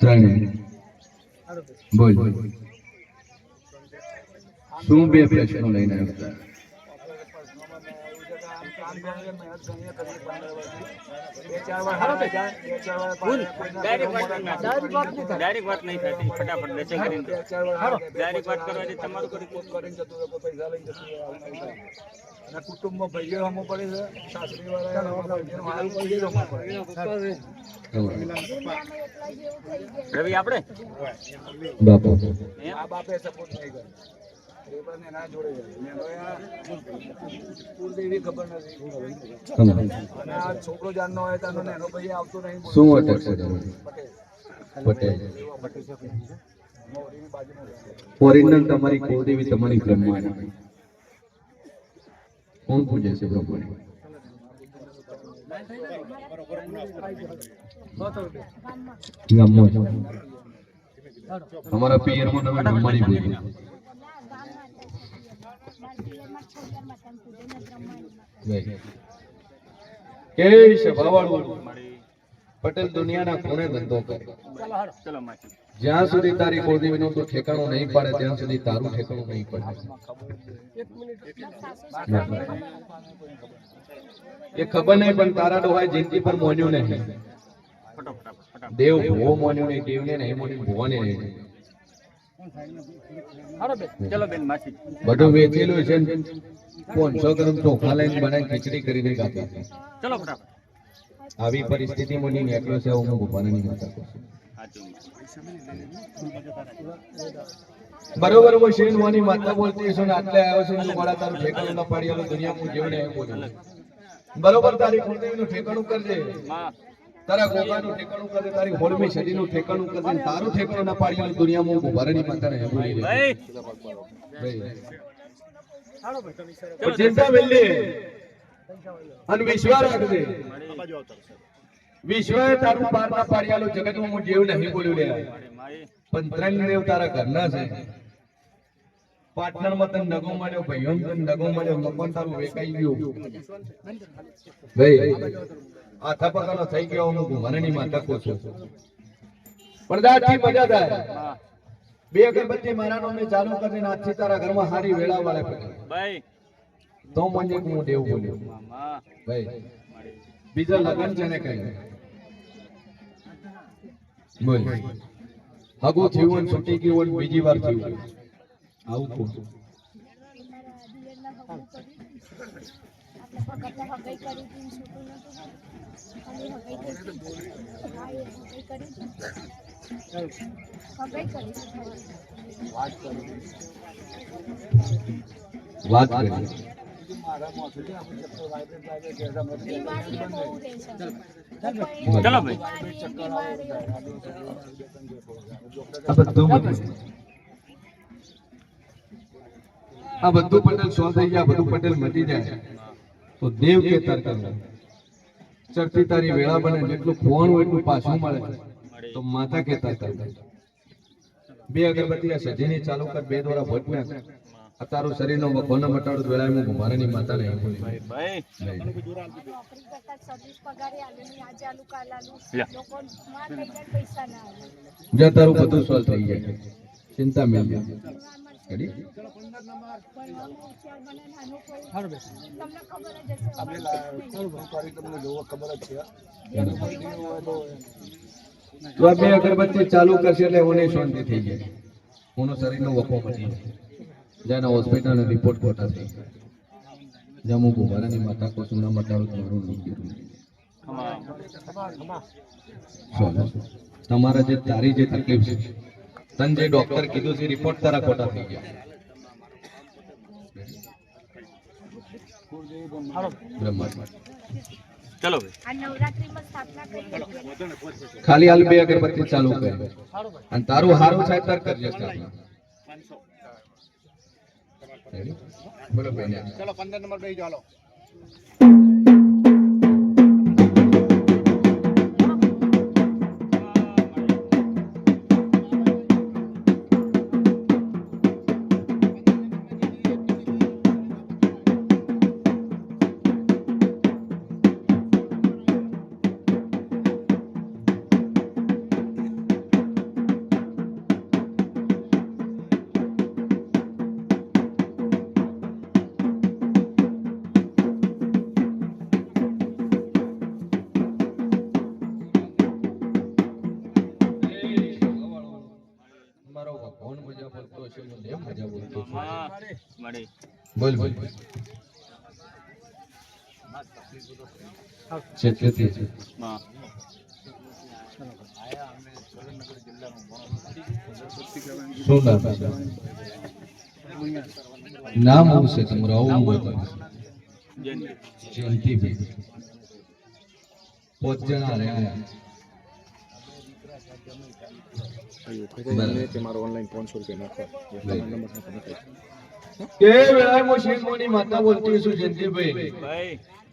ત્રણ બોલ. શું બે પ્રશ્નો લઈને આવ્યા ડાયરેક્ટ વાત ફટાફટ કુટુંબમાં ભાઈઓ હમો પડે છે સાસરી વાળા રવિ આપણે? આ બાપે સપોર્ટ નહીં કર્યો. રેબાને ના જોડે છે. મેં આ કુળદેવી ખબર નથી. અને આ છોકરો જાનનો હોય તો એનો ભાઈ આવતો નહીં. શું અટક છે પટેલ. પટેલ. તમારી કુળદેવી તમારી બ્રહ્માણી. કોણ પૂજે છે પ્રભુને અમારા પિયર પિયરમાં તમે બ્રહ્માણી પૂજો. કે સભાવાળું પટેલ દુનિયાના કોને ધંધો કરે. જ્યાં સુધી તારી કુળદેવીનું તું ઠેકાણું નહીં પડે ત્યાં સુધી તારું ઠેકાણું નહીં પડે. એ ખબર નહીં પણ તારા ડોહાએ જિંદગી પર મોન્યું નહીં. ફટો ફટાફટ ફટાફટ. દેવ ભૂવો મોન્યું નહીં દેવને નહીં મોન્યું ભુવાને નહીં. ચલો બેન માસી. બધું વેચેલું છે કોણ પાંચસો ગ્રામ ચોખા લઈને બનાવી ખીચડી કરીને કાપી ચલો ફટાફટ. આવી પરિસ્થિતિમાં નહીં એકલો છે હું ભગવાનની માતા કહું છું. બરોબર હું શેન વાની માતા બોલતી છું ને આટલે આવ્યો છું તું મારા તારું ઠેકાણું ન પાડી દુનિયા હું જીવને એમ બોલું. બરોબર તારી કુળદેવીનું ઠેકાણું કરજે તારા ગોગાનું ઠેકાણું કરજે તારી હોળમી સદીનું ઠેકાણું કરજે તારું ઠેકાણું ના પાડી આલો દુનિયામાં હું ભરણી માતાને બોલી દે ભાઈ. ચિંતા મેલી પગાનો થઈ ગયો, હું મજા થાય. બે અગરબત્તી મારા નો ચાલુ કરીને આજથી તારા ઘરમાં હારી વેળા વાળે ભાઈ તો મને હું દેવ બોલ્યો. ભાઈ, બીજા લગન છે ને કઈ? બોલ. હગું થયું ને છૂટી ગયું ને બીજી વાર થયું. આવું કોણ વાત કરી મારા મોઢેથી આપણે ચક્કર વાગે વાગે ઘેરા મળી આ બધું પટેલ સોલ્વ થઈ ગયા બધું પટેલ મટી જાય. તો દેવ કે તાર કરવું તારી વેળા બને, જેટલું ફોન હોય એટલું પાછું મળે. તો માતા કહેતા તાર બે અગરબત્તી સજીની ચાલુ કર, બે દ્વારા ભટ નાખ આ તારું શરીરનો વખોનો મટાડો તો વેળા હું ભમારાની માતા નહીં બોલી ભાઈ જ્યાં તારું બધું સોલ્વ થઈ જાય. ચિંતા મેં કરી આપણે તમને જોવો ખબર જ છે તો બે અગરબત્તી ચાલુ કરશે એટલે ઓને શાંતિ થઈ જાય. હું શરીરનો વખો મટી જાય. જ્યાં હોસ્પિટલનો રિપોર્ટ ખોટા થઈ જાય હું ભુવારાની માતા કોશું ના મટાડું તમારું નહીં કીધું ચાલો. તમારા જે તારી જે તકલીફ છે તને જે ડોક્ટર કીધું છે રિપોર્ટ તારા ખોટા થઈ ગયા. બ્રહ્માંડ ચલો ભાઈ. આ નવરાત્રીમાં સ્થાપના કરી ખાલી હાલ બે અગરબત્તી ચાલુ કરે. અને તારું હારું થાય તાર કરજે? ચલો પંદર નંબર બે ચાલો બોલ બોલ છે છે તે છે. માં શું નામ છે નામ આવું છે તમારું આવું બતાવો જયંતિ જયંતિભાઈ પાંચ જણા રહ્યા કે વેળાએ હું શિવમોની માતા બોલતી છું જયંતિભાઈ.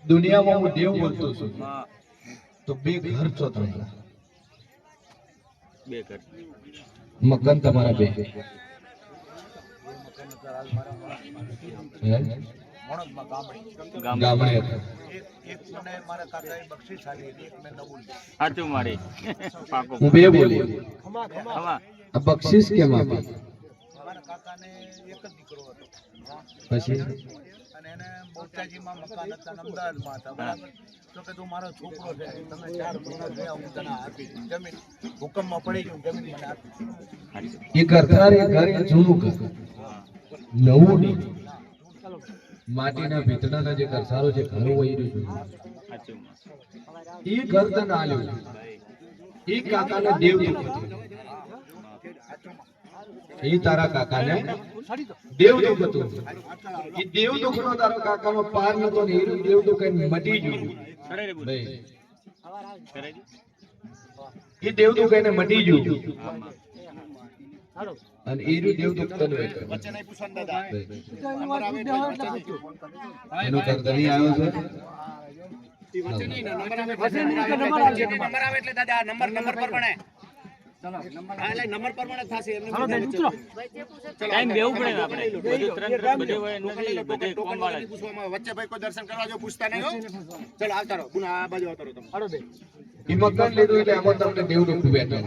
દુનિયામાં હું દેવ બોલતો છું. તો બે ઘર છો તમારા બે કર મકાન તમારા બે. ગામડે. હતા હું બે બોલી. કેમ આપી? કાકાને એક જ દીકરો હતો. પછી? અને એને મોટાજીમાં મકાન હતા અમદાવાદમાં હતા બરાબર? તો કે તું મારો છોકરો છે તમે ચાર મહિના થયા હું તને આપી. જમીન ભૂકંપમાં પડી ગયું જમીન મને આપી એ ઘર એ ઘર જૂનું ઘર. નવું નહીં. માટીના ભીતડાના જે ઘરસારો જે ઘર હોય એ જૂનું. એ ઘર તને આલ્યું. એ કાકાના દેવ દેવ હતું એ તારા કાકાને? દેવ દુઃખ હતું. એ દેવ દુઃખ નો તારા કાકાનો પાર નતો ને એ દેવ દુઃખ મટી ગયું. એ દેવ દુઃખ એને મટી ગયું. અને એ દેવ દુઃખ એને મટી ગયું હા માં નંબર આવે એટલે દાદા, નંબર નંબર પર એનું ઘર ઘણી આવ્યો ટાઈમ બેવું પડે આપણે બધું ત્રણ ત્રણ બધે હોય નોકરી બધે કોમ વાળા જ. એ મકાન લીધું એટલે આમાં તમને દેવ દુઃખ બેઠો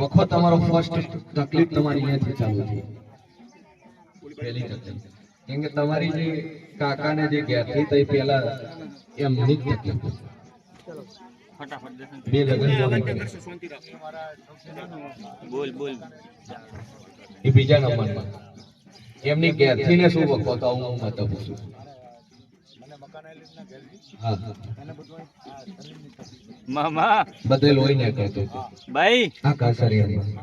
વખો તમારો ફર્સ્ટ તકલીફ તમારી અહીંયાથી ચાલુ થઈ. પહેલી તકલીફ. કેમ કે તમારી જે કાકાને જે ઘેરથી થઈ પહેલા એમની જ તકલીફ. ફટાફટ બે લગ્ન બોલ બોલ. એ બીજા નંબરમાં. એમની ઘેરથી ને શું વખો તો હું મત પૂછું. મામા. બધે લોહી ને કરતો. ભાઈ. આ પૂછું.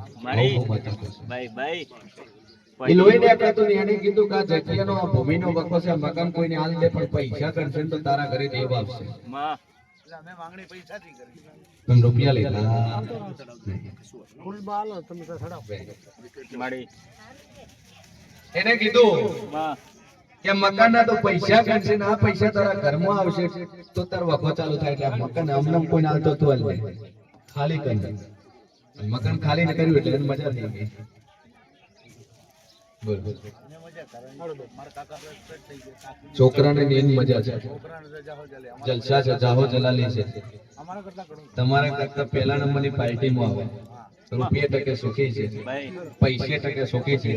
ભાઈ ભાઈ. એ લોહી ને એને કીધું કે જગ્યાનો ભૂમિનો વખો છે મકાન કોઈને હાલ દે પણ પૈસા કરશે તો તારા ઘરે દેવ આપશે માં. અમે માંગણી પૈસાથી કરી પણ રૂપિયા લીધા. મારી એને કીધું કે મકાનના તો પૈસા કરશે ને આ પૈસા તારા ઘરમાં આવશે તો તાર વખો ચાલુ થાય એટલે મકાન અમને કોઈ હાલતો તું હાલ ખાલી કરી મકાન ખાલી ને કર્યું એટલે એને મજા થઈ ગઈ બોલ બોલ. છોકરાને એની મજા છે. જલસા છે જાહો જલાલી છે. તમારા કરતા પહેલા નંબરની પાર્ટીમાં આવે. રૂપિયા ટકે સુખી છે. પૈસે ટકે સુખી છે.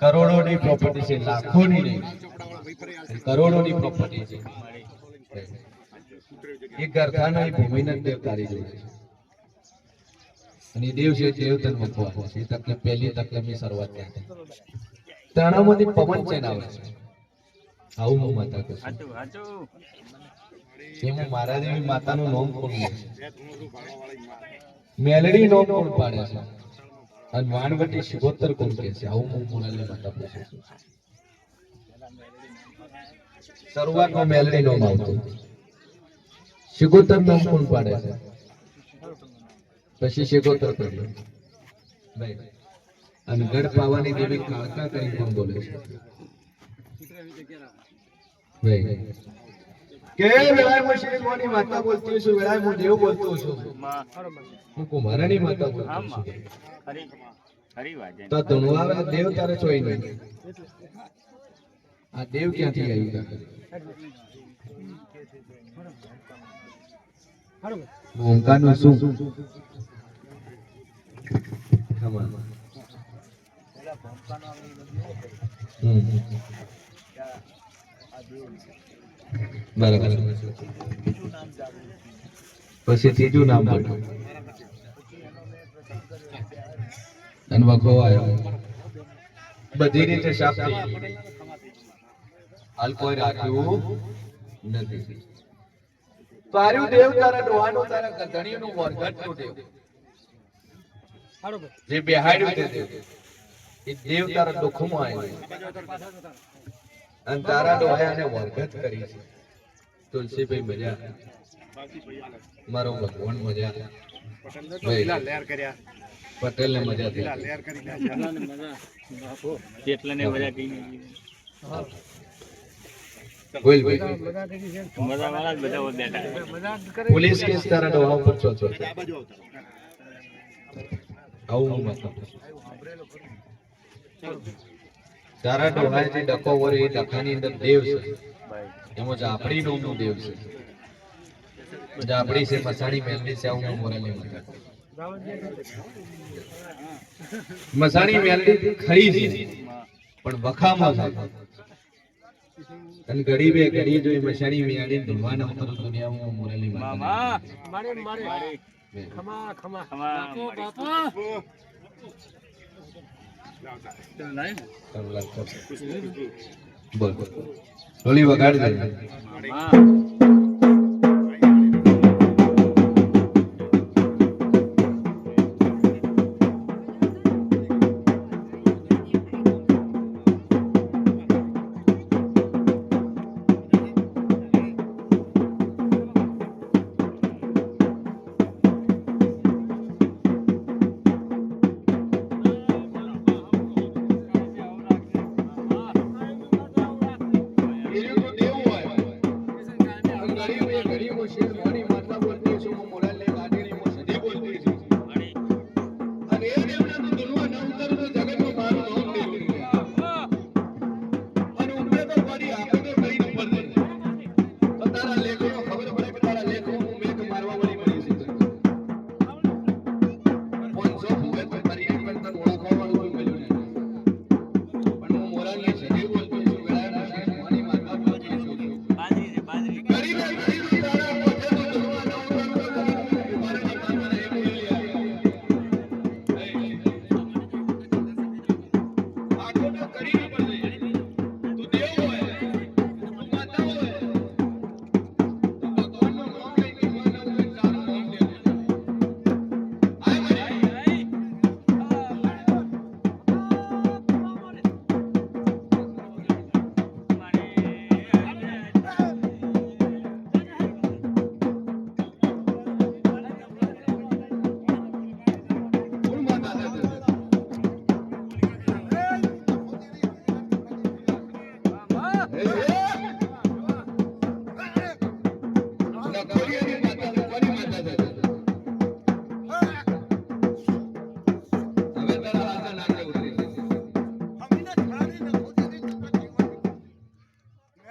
કરોડોની પ્રોપર્ટી છે, લાખોની નહીં. કરોડોની પ્રોપર્ટી છે. એ ગરખાના એ ભૂમિના દેવ તારી છે. અને દેવ છે દેવ તને મૂકવાનો છે તકલીફ પહેલી તકલીફની શરૂઆત ત્યાં થઈ તણામાંથી પવન ચેન આવે છે. આવું હું માતા કહું છું. સાચું સાચું એ હું મારા જેવી માતાનું નોમ કોણ મેલડી નોમ કોણ પાડે છે. અને વાણવટી શિવોત્તર કોણ કે છે? આવું હું મોનાલી માતા પૂછું છું. શરૂઆતમાં મેલડી નોમ આવતું. શિગોતર નોમ કોણ પાડે છે? પછી શિગોતર કર્યું ભાઈ અને ગઢ પાવાની દેવી કાળકા કરી પણ બોલે છે. ભાઈ કે વેળાએ હું શ્રી મોની માતા બોલતી છું વેળાએ હું દેવ બોલતો છું. માં હું કુમારાની માતા બોલતો છું. તો ધણવા દેવ તારે ચોઈ નહીં. આ દેવ ક્યાંથી આવી ગયા ઓમકારનું શું ખબર. બરાબર. પછી ત્રીજું નામ બોલ્યું અને વખોવાયો બધી રીતે થઈ હાલ કોઈ રાખ્યું નથી. તો દેવ તારા ડોહાનું તારા ગધણીનું વરઘટનું દેવ જે બેહાડ્યું તે દેવ. એ દેવ તારા દુઃખમાં આવ્યું અને તારા ડોહાને વરગત કરી છે. તુલસીભાઈ મજા મારો ભગવાન મજા પટેલ ને મજા થઈ મજા કઈ બોલ ભાઈ. મજા વાળા જ બધા બેઠા પોલીસ કેસ તારા ડોહા ઉપર છો છો. આવું તારા ડોહાએ જે ડકો વરે એ ડકાની અંદર દેવ છે. એમાં જાપડી નું દેવ છે. જાપડી છે મસાણી મેલની છે આવું મોરેલી મતલબ મસાણી મેલની ખરી છે પણ વખામાં છે. અને ઘડી બે ઘડી જોઈ મસાણી મેલડી ધોવાના ઉપર દુનિયામાં મોરેલી મતલબ મામા ખમા બોલ હોલી વગાડી દે.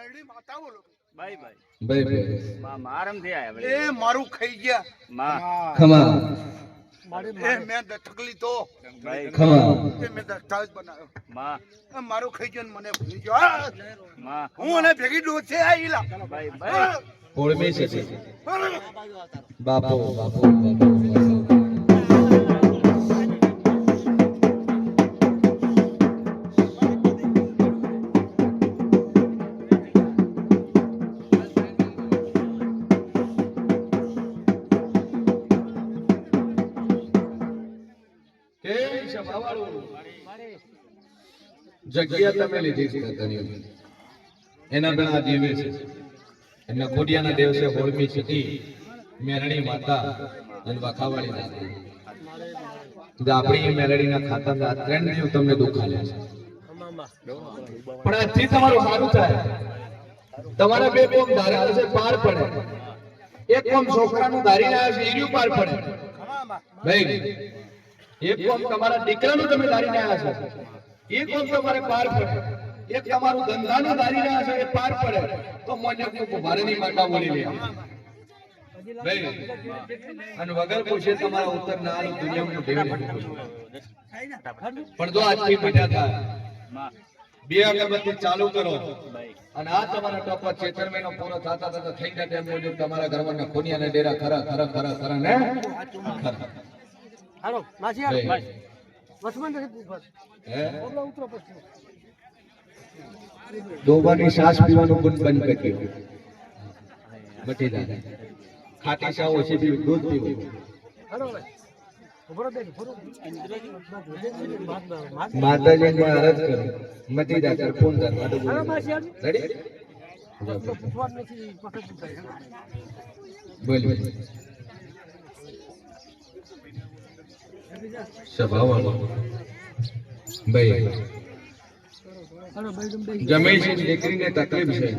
બાય બાય ભાઈ ભાઈ. માં આરામથી આયા એ મારું ખાઈ ગયા. માં. ખમા. મેં તકલી તો. બાય ખમા. એ મેં દસ્તાવેજ બનાવ્યો. માં. મારું ખાઈ ગયો ને મને ભૂલી ગયો! માં હું અને ભેગી આઈલા બાય બાય ઓળમી છે બાપો બાપો બાપો. જગ્યા તમે લીધી છે ધન્યવાદ. એના ઘણા દેવે છે. એમના ખોડિયાના દેવ છે હોળમી છતી મેરણી માતા અને વખાવાળી માતા આપણી મેરડીના ખાતા ત્રણ દેવ તમને દુખાલે છે. પણ આજથી તમારું સારું થાય. તમારા બે કોમ ધારા હશે પાર પડે. એક કોમ છોકરાનું ધારી રહ્યા છે એર્યું પાર પડે. ભાઈ એક કોમ તમારા દીકરાનું તમે ધારી રહ્યા છો. એ કોમ તમારે પાર પડે. એક તમારું ધંધાનું ધારી રહ્યા છો, એ પાર પડે. તો મને ભારતની માતા બોલી લે. અને વગર પૂછે તમારા ઉત્તર ના આલો, દુનિયામાં પૂછે. પણ જો આજથી મજા હતા બે અગરબત્તી ચાલુ કરો. અને આ તમારા ટોપ પર ચેતર મહિનો પૂરો થતા થતા થઈ જાય તેમ મુજબ તમારા ઘરમાં ખોની અને ડેરા ખરા ખરા ખરા ખરા, ને? ખરા. ભાઈ, હે? દોબાની શ્વાસ પીવાનું ગુણ બંધ કરી દો. મટી જાય ખાટી ચા ઓછી પીવી દૂધ પીવું. માતાજી અરજ કરો. મટી દાદા ફોન કર માટે રેડી બોલ બોલ. સ્વભાવ ભાઈ જમી છે, દીકરીને તકલીફ છે.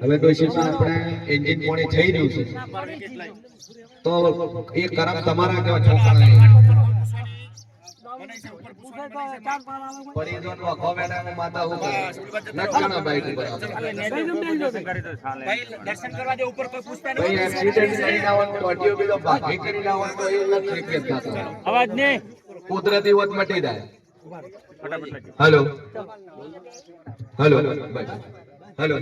હવે આપણે એન્જિન પોણી થઈ રહ્યું છે. તો એ કરમ તમારા કેવા પરિજન માતા ભાઈ એક્સિડન્ટ ને ભાગી તો એ નથી કે થતો અવાજ નહીં. કુદરતી વત મટી જાય. હેલો. હેલો. હેલો.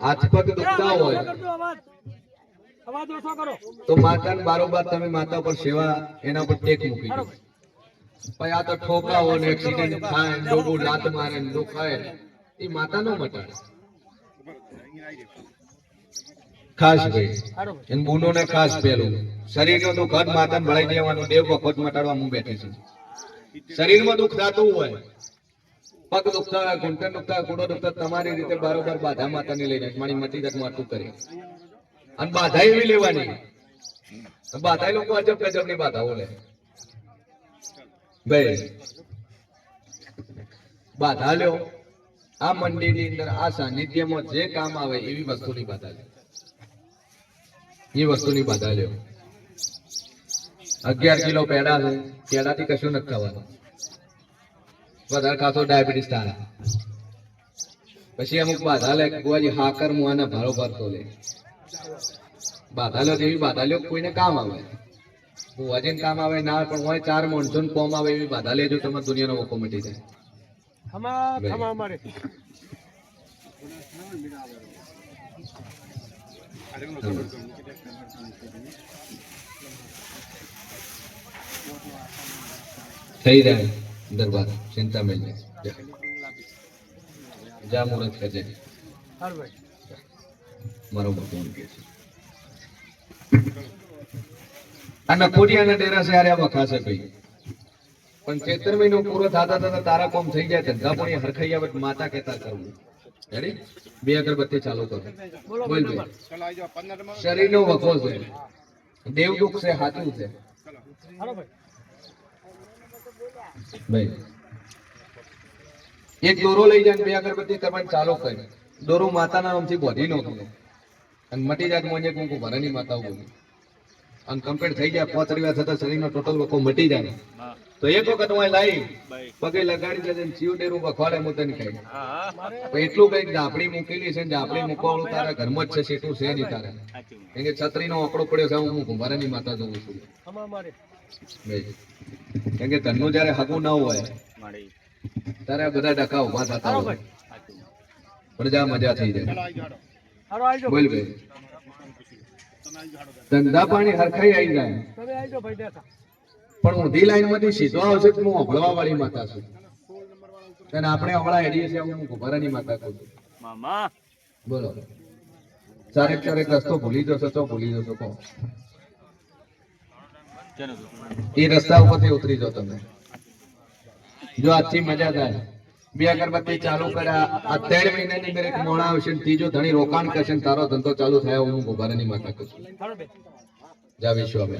હાથ પગ દુખતા હોય. તો માતાને બારોબાર તમે માતા પર સેવા એના પર ટેક મૂકી દો. પછી આ તો ઠોકાઓ ને એક્સિડન્ટ થાય લોકો લાત મારે દુખાય એ માતા નો મટાડે. ખાસ ભાઈ એને બુનો ને ખાસ પેલું શરીરનો દુઃખ હદ માતાને ભળાઈ દેવાનું દેવ વખત મટાડવા હું બેઠી છું. શરીરમાં દુઃખ થતું હોય પગ દુખતા હોય ઘૂંટણ દુખતા ઘૂંટો દુખતા તમારી રીતે બારોબાર બાધા માતાને લઈ જાય મારી મતી જત માટું કરી અને બાધા એવી લેવાની. બાધા લોકો અજબ ગજબની બાધાઓ લે. ભાઈ, બાધા લ્યો. આ મંદિરની અંદર આ સાનિધ્યમાં જે કામ આવે એવી વસ્તુની બાધા લ્યો. એ વસ્તુની બાધા લ્યો. અગિયાર કિલો પેડા છે પેડાથી કશું નથી થવાનું વધારે ખાતો ડાયાબિટીસ તારા. પછી અમુક બાધા લે કુવાજી હાકર મુઆના ભારો ભરતો લે. બાધા જેવી બાધાલો કોઈને કામ આવે. બુવાજીને કામ આવે ના પણ હોય ચાર મોનસૂન કોમ આવે એવી બાધા લેજો તમારે દુનિયાનો વખો મટી જાય. ભાઈ. થઈ જાય દરબાર ચિંતા મેં જા. જા મુહૂર્ત કરજે. મારો ભગવાન કે છે આ નકોડિયાના ડેરા છે હારે આ વખાશે ભાઈ. પણ ચેતર મહિનો પૂરો થતા થતા તારા કોમ થઈ જાય, ધંધા પણ આવે માતા કહેતા કરવું રેડી બે અગરબત્તી ચાલુ કરો. બોલ ભાઈ. શરીરનો વખો છે. દેવ દુઃખ છે, હાથું છે. ભાઈ. એક દોરો લઈ જાય બે અગરબત્તી કરવાની ચાલુ કરી. દોરો માતાના નામથી બોધી નો અને મટી જાય મોજે કુંકુ ભરાની માતા બોલી. અને કમ્પ્લીટ થઈ જાય પાંચ રૂપિયા થતા શરીરનો ટોટલ લોકો મટી જાય. તો એક વખત હું લાવી પગે લગાડી દે ચીવ ડેરું બખવાડે હું તને કહી હા હા. તો એટલું કંઈક ઝાપડી મૂકેલી છે ને ઝાપડી મૂકવાળું તારા ઘરમાં જ છે સેટું છે નહીં તારે. કેમ કે છત્રીનો આંકડો પડ્યો છે હું કુંભારાની માતા જોઉં છું. કેમ કે ધનનું જયારે હગું ના હોય ત્યારે આ બધા ડકા ઊભા થતા હોય. પણ જા મજા થઈ જાય. બોલ ભાઈ. ધંધા પાણી હરખાઈ આવી જાય. પણ ઊંધી લાઈનમાંથી સીધો આવશે તો હું અભળવા વાળી માતા છું. અને આપણે હમણાં એડીએ છીએ હું કુંભારાની માતા કહું છું. મામા. બોલો. ચારેક ચારેક રસ્તો ભૂલી જશો તો ભૂલી જશો કહો. એ રસ્તા ઉપરથી ઉતરી જાઓ તમે. જો આજથી મજા થાય. બે અગરબત્તી ચાલુ કર્યા. આ ત્રણ મહિનાની અંદર એક મોણા આવશે ત્રીજો ધણી રોકાણ કરશે તારો ધંધો ચાલુ થયો હું ગોભારાની માતા કરું જાવીશું અમે.